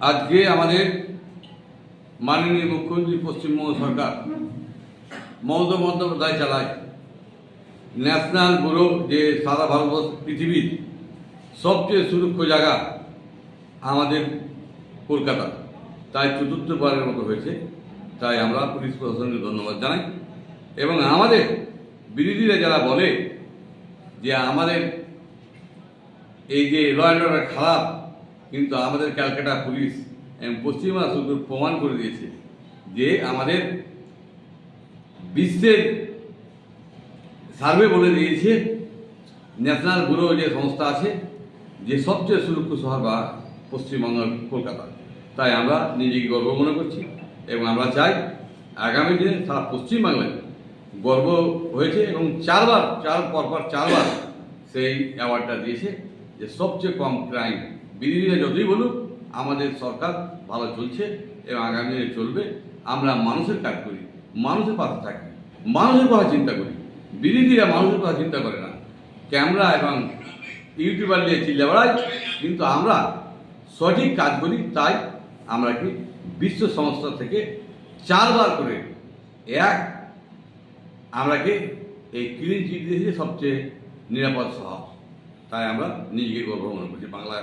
আজকে আমাদের মাননীয় মুখ্যমন্ত্রী পশ্চিমবঙ্গ সরকার মমতা বন্দ্যোপাধ্যায় চালায়। ন্যাশনাল ব্যুরো যে সারা ভারতবর্ষ, পৃথিবীর সবচেয়ে সুরক্ষ জায়গা আমাদের কলকাতা। তাই চতুর্থবারের মতো হয়েছে। তাই আমরা পুলিশ প্রশাসনকে ধন্যবাদ জানাই। এবং আমাদের বিরোধীরা যারা বলে যে আমাদের এই যে ল অ্যান্ড খারাপ কিন্তু আমাদের ক্যালকাটা পুলিশ এবং শুধু প্রমাণ করে দিয়েছে যে আমাদের বিশ্বের সার্ভে বলে দিয়েছে, ন্যাশনাল ব্যুরো যে সংস্থা আছে, যে সবচেয়ে সুরক্ষিত শহর বা পশ্চিমবঙ্গ কলকাতা। তাই আমরা নিজেকে গর্ব মনে করছি এবং আমরা চাই আগামী দিনে সারা পশ্চিমবাংলায় গর্ব হয়েছে এবং চারবার, চার, পরপর চারবার সেই অ্যাওয়ার্ডটা দিয়েছে যে সবচেয়ে কম ক্রাইম বিরোধীরা যতই বলুক, আমাদের সরকার ভালো চলছে এবং আগামী দিনে চলবে। আমরা মানুষের কাজ করি, মানুষের পাশে থাকি, মানুষের কথা চিন্তা করি। বিরোধীরা মানুষের কথা চিন্তা করে না। ক্যামেরা এবং ইউটিউবার নিয়ে চিল্লে বেড়াই, কিন্তু আমরা সঠিক কাজ করি, তাই আমরা কি বিশ্ব সংস্থা থেকে চারবার করে এক আমরাকে এই ক্লিন চিট দিয়েছি সবচেয়ে নিরাপদ শহর তাই আমরা নিজেকে গর্ব মনে করছি বাংলা